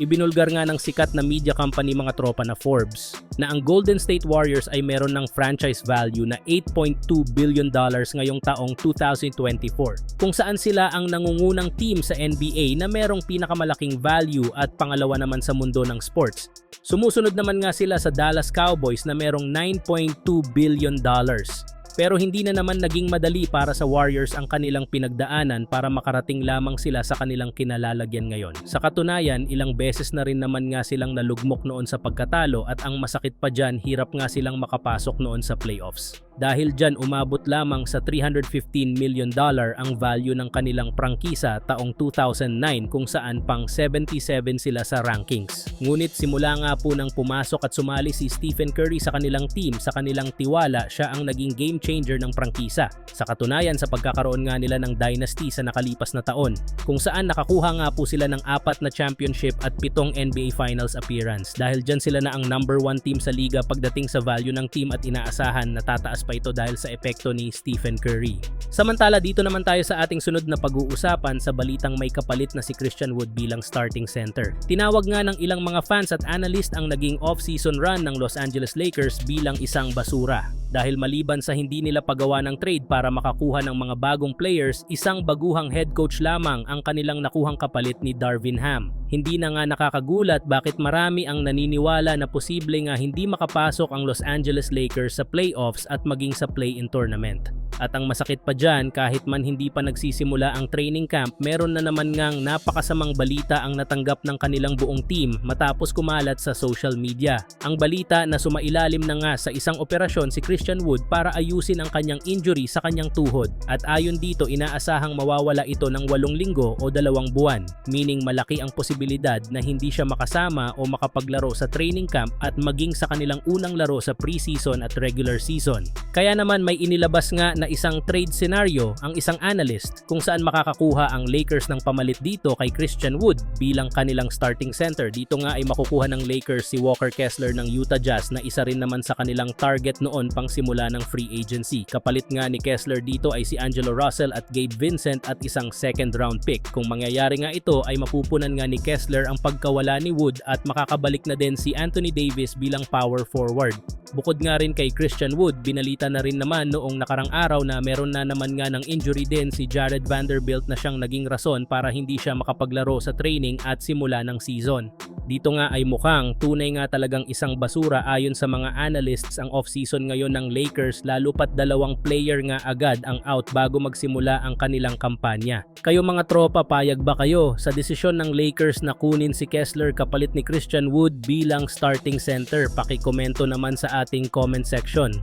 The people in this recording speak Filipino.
Ibinulgar nga ng sikat na media company mga tropa na Forbes na ang Golden State Warriors ay meron ng franchise value na 8.2 billion dollars ngayong taong 2024 kung saan sila ang nangungunang team sa NBA na merong pinakamalaking value at pangalawa naman sa mundo ng sports. Sumusunod naman nga sila sa Dallas Cowboys na merong 9.2 billion dollars. Pero hindi na naman naging madali para sa Warriors ang kanilang pinagdaanan para makarating lamang sila sa kanilang kinalalagyan ngayon. Sa katunayan, ilang beses na rin naman nga silang nalugmok noon sa pagkatalo at ang masakit pa dyan, hirap nga silang makapasok noon sa playoffs. Dahil dyan umabot lamang sa 315 million dollar ang value ng kanilang prangkisa taong 2009 kung saan pang 77 sila sa rankings. Ngunit simula nga po nang pumasok at sumali si Stephen Curry sa kanilang team, sa kanilang tiwala, siya ang naging game changer ng prangkisa. Sa katunayan sa pagkakaroon nga nila ng dynasty sa nakalipas na taon, kung saan nakakuha nga po sila ng apat na championship at pitong NBA Finals appearance. Dahil dyan sila na ang number one team sa liga pagdating sa value ng team at inaasahan na tataas pa ito dahil sa epekto ni Stephen Curry. Samantala dito naman tayo sa ating sunod na pag-uusapan sa balitang may kapalit na si Christian Wood bilang starting center. Tinawag nga ng ilang mga fans at analyst ang naging off-season run ng Los Angeles Lakers bilang isang basura dahil maliban sa hindi nila pagawa ng trade para makakuha ng mga bagong players, isang baguhang head coach lamang ang kanilang nakuhang kapalit ni Darvin Ham. Hindi na nga nakakagulat bakit marami ang naniniwala na posible nga hindi makapasok ang Los Angeles Lakers sa playoffs at maging sa play-in tournament. At ang masakit pa dyan, kahit man hindi pa nagsisimula ang training camp, meron na naman ngang napakasamang balita ang natanggap ng kanilang buong team matapos kumalat sa social media. Ang balita na sumailalim na nga sa isang operasyon si Christian Wood para ayusin ang kanyang injury sa kanyang tuhod. At ayon dito, inaasahang mawawala ito ng walong linggo o dalawang buwan, meaning malaki ang posibilidad na hindi siya makasama o makapaglaro sa training camp at maging sa kanilang unang laro sa preseason at regular season. Kaya naman may inilabas nga na isang trade scenario ang isang analyst kung saan makakakuha ang Lakers ng pamalit dito kay Christian Wood bilang kanilang starting center. Dito nga ay makukuha ng Lakers si Walker Kessler ng Utah Jazz na isa rin naman sa kanilang target noon pang simula ng free agency. Kapalit nga ni Kessler dito ay si Angelo Russell at Gabe Vincent at isang second round pick. Kung mangyayari nga ito ay mapupunan nga ni Kessler ang pagkawala ni Wood at makakabalik na din si Anthony Davis bilang power forward. Bukod nga rin kay Christian Wood, binalita na rin naman noong nakarang araw na meron na naman nga ng injury din si Jared Vanderbilt na siyang naging rason para hindi siya makapaglaro sa training at simula ng season. Dito nga ay mukhang tunay nga talagang isang basura ayon sa mga analysts ang off-season ngayon ng Lakers lalo pat dalawang player nga agad ang out bago magsimula ang kanilang kampanya. Kayo mga tropa, payag ba kayo sa desisyon ng Lakers na kunin si Kessler kapalit ni Christian Wood bilang starting center? Pakikomento naman sa ating comment section.